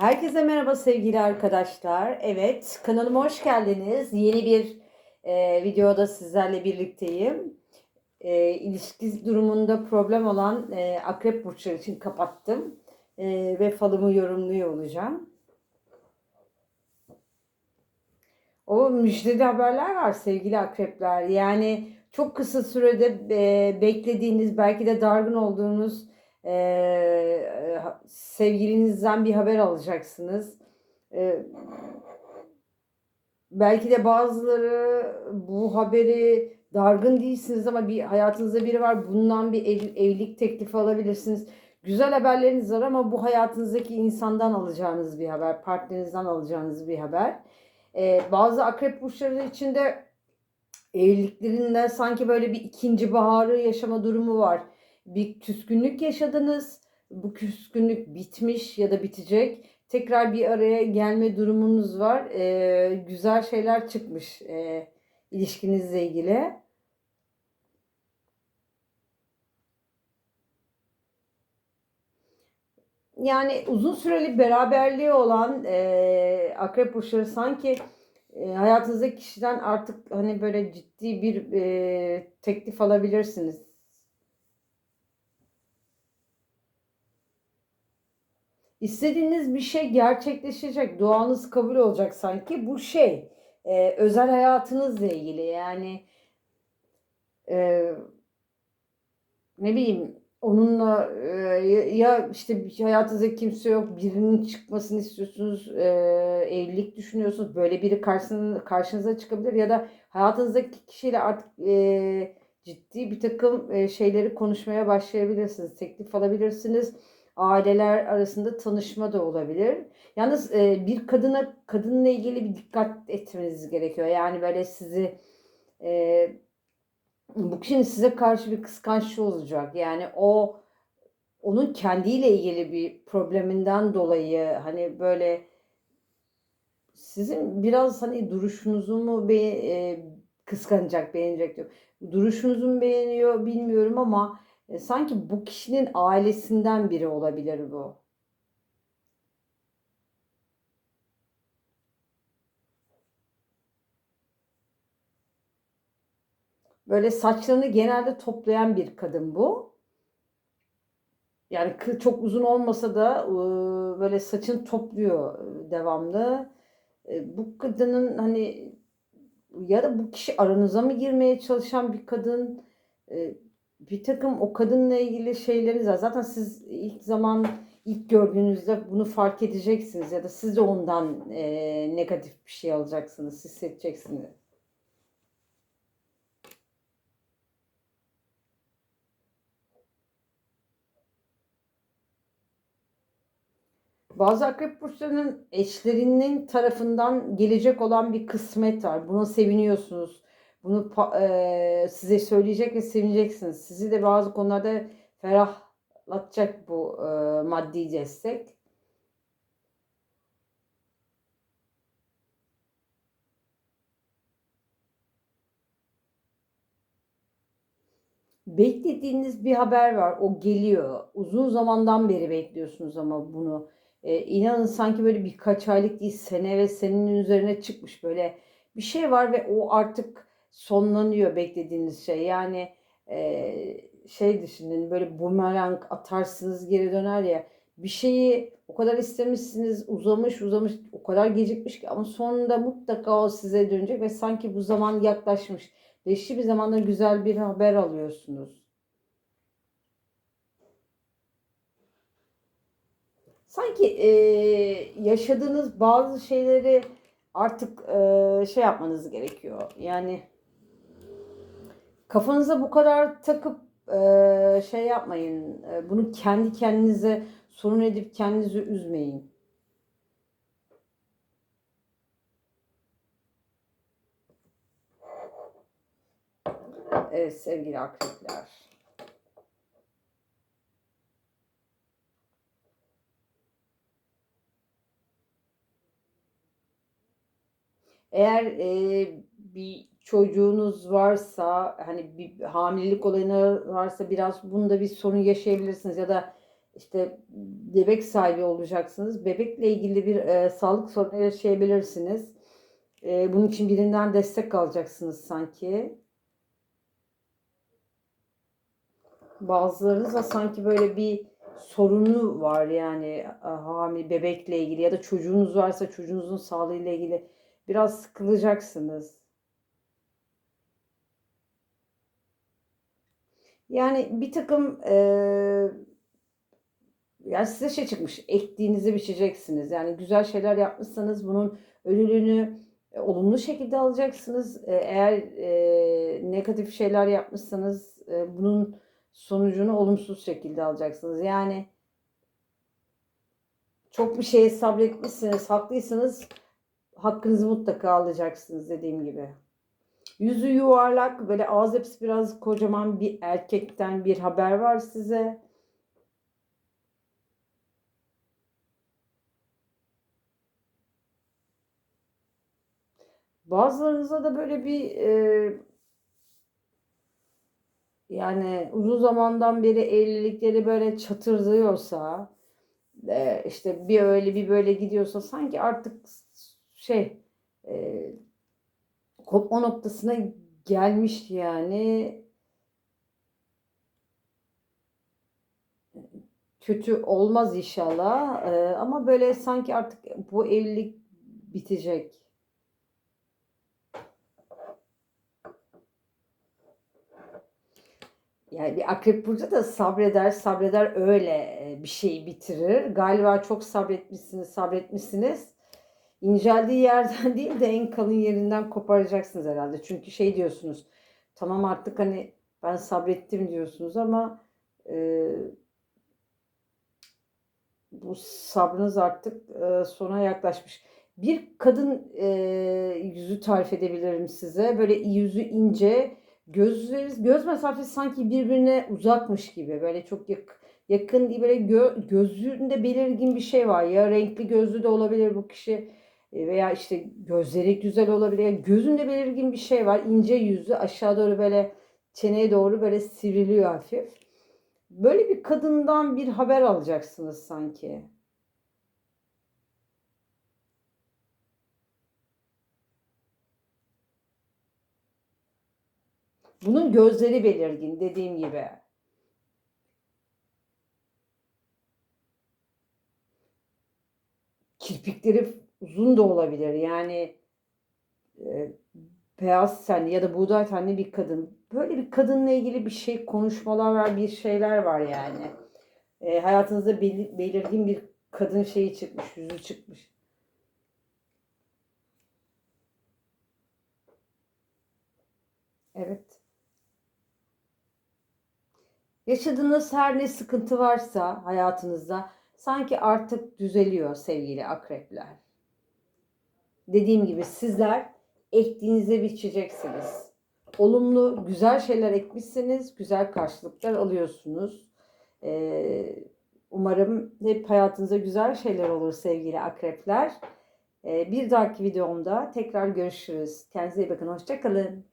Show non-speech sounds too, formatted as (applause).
Herkese merhaba sevgili arkadaşlar. Evet, kanalıma hoş geldiniz. Yeni bir e, videoda sizlerle birlikteyim. E, ilişki durumunda problem olan e, akrep burçları için kapattım. E, ve falımı yorumluyor olacağım. O müjdeli haberler var sevgili akrepler. Yani çok kısa sürede e, beklediğiniz, belki de dargın olduğunuz e, sevgilinizden bir haber alacaksınız. E, belki de bazıları bu haberi dargın değilsiniz ama bir hayatınızda biri var. Bundan bir ev, evlilik teklifi alabilirsiniz. Güzel haberleriniz var ama bu hayatınızdaki insandan alacağınız bir haber, partnerinizden alacağınız bir haber. Ee, bazı akrep burçları için de evliliklerinde sanki böyle bir ikinci baharı yaşama durumu var. Bir küskünlük yaşadınız. Bu küskünlük bitmiş ya da bitecek. Tekrar bir araya gelme durumunuz var. Ee, güzel şeyler çıkmış e, ilişkinizle ilgili. Yani uzun süreli beraberliği olan e, akrep burçları sanki e, hayatınızdaki kişiden artık hani böyle ciddi bir e, teklif alabilirsiniz. İstediğiniz bir şey gerçekleşecek, duanız kabul olacak sanki. Bu şey e, özel hayatınızla ilgili yani e, ne bileyim onunla e, ya işte hayatınızda kimse yok birinin çıkmasını istiyorsunuz e, evlilik düşünüyorsunuz böyle biri karşınıza, karşınıza çıkabilir ya da hayatınızdaki kişiyle artık e, ciddi bir takım e, şeyleri konuşmaya başlayabilirsiniz teklif alabilirsiniz aileler arasında tanışma da olabilir yalnız e, bir kadına kadınla ilgili bir dikkat etmeniz gerekiyor yani böyle sizi e, bu kişinin size karşı bir kıskançlığı olacak. Yani o onun kendiyle ilgili bir probleminden dolayı hani böyle sizin biraz hani duruşunuzu mu be, e, kıskanacak, beğenecek diyor. Duruşunuzu mu beğeniyor bilmiyorum ama e, sanki bu kişinin ailesinden biri olabilir bu. Böyle saçlarını genelde toplayan bir kadın bu. Yani çok uzun olmasa da böyle saçını topluyor devamlı. Bu kadının hani ya da bu kişi aranıza mı girmeye çalışan bir kadın bir takım o kadınla ilgili şeyleriniz var. Zaten siz ilk zaman ilk gördüğünüzde bunu fark edeceksiniz ya da siz de ondan e, negatif bir şey alacaksınız, hissedeceksiniz. Bazı akrep burçlarının eşlerinin tarafından gelecek olan bir kısmet var. Buna seviniyorsunuz. Bunu e, size söyleyecek ve sevineceksiniz. Sizi de bazı konularda ferahlatacak bu e, maddi destek. Beklediğiniz bir haber var. O geliyor. Uzun zamandan beri bekliyorsunuz ama bunu. E, inanın sanki böyle birkaç aylık değil sene ve senenin üzerine çıkmış böyle bir şey var ve o artık sonlanıyor beklediğiniz şey. Yani e, şey düşünün böyle bumerang atarsınız geri döner ya bir şeyi o kadar istemişsiniz uzamış uzamış o kadar gecikmiş ki ama sonunda mutlaka o size dönecek ve sanki bu zaman yaklaşmış. Beşli bir zamanda güzel bir haber alıyorsunuz. sanki e, yaşadığınız bazı şeyleri artık e, şey yapmanız gerekiyor. Yani kafanıza bu kadar takıp e, şey yapmayın. E, bunu kendi kendinize sorun edip kendinizi üzmeyin. Evet sevgili akrepler. Eğer e, bir çocuğunuz varsa hani bir hamilelik olayına varsa biraz bunda bir sorun yaşayabilirsiniz ya da işte bebek sahibi olacaksınız. Bebekle ilgili bir e, sağlık sorunu yaşayabilirsiniz. E, bunun için birinden destek alacaksınız sanki. Bazılarınız da sanki böyle bir sorunu var yani e, hamile bebekle ilgili ya da çocuğunuz varsa çocuğunuzun sağlığıyla ilgili biraz sıkılacaksınız. Yani bir takım e, yani size şey çıkmış ektiğinizi biçeceksiniz. Yani güzel şeyler yapmışsanız bunun ödülünü e, olumlu şekilde alacaksınız. E, eğer e, negatif şeyler yapmışsanız e, bunun sonucunu olumsuz şekilde alacaksınız. Yani çok bir şeye sabretmişsiniz, haklıysanız hakkınızı mutlaka alacaksınız dediğim gibi. Yüzü yuvarlak, böyle ağız hepsi biraz kocaman bir erkekten bir haber var size. Bazılarınıza da böyle bir e, yani uzun zamandan beri evlilikleri böyle çatırdıyorsa e, işte bir öyle bir böyle gidiyorsa sanki artık şey e, kopma noktasına gelmiş yani kötü olmaz inşallah E, ama böyle sanki artık bu evlilik bitecek. Yani bir akrep burcu da sabreder, sabreder öyle e, bir şeyi bitirir. Galiba çok sabretmişsiniz, sabretmişsiniz. İnceldiği yerden (laughs) değil de en kalın yerinden koparacaksınız herhalde. Çünkü şey diyorsunuz, tamam artık hani ben sabrettim diyorsunuz ama e, bu sabrınız artık e, sona yaklaşmış. Bir kadın e, yüzü tarif edebilirim size. Böyle yüzü ince, gözleri, göz mesafesi sanki birbirine uzakmış gibi. Böyle çok yak, yakın böyle gö, gözünde belirgin bir şey var. Ya renkli gözlü de olabilir bu kişi veya işte gözleri güzel olabilir. Yani gözünde belirgin bir şey var. İnce yüzü aşağı doğru böyle çeneye doğru böyle sivriliyor hafif. Böyle bir kadından bir haber alacaksınız sanki. Bunun gözleri belirgin dediğim gibi. Kirpikleri uzun da olabilir. Yani e, beyaz tenli ya da buğday tenli bir kadın. Böyle bir kadınla ilgili bir şey konuşmalar var, bir şeyler var yani. E, hayatınızda belir, belirgin bir kadın şeyi çıkmış, yüzü çıkmış. Evet. Yaşadığınız her ne sıkıntı varsa hayatınızda sanki artık düzeliyor sevgili akrepler. Dediğim gibi sizler ektiğinize biçeceksiniz. Olumlu, güzel şeyler ekmişsiniz, güzel karşılıklar alıyorsunuz. Ee, umarım hep hayatınızda güzel şeyler olur sevgili akrepler. Ee, bir dahaki videomda tekrar görüşürüz. Kendinize iyi bakın, hoşçakalın.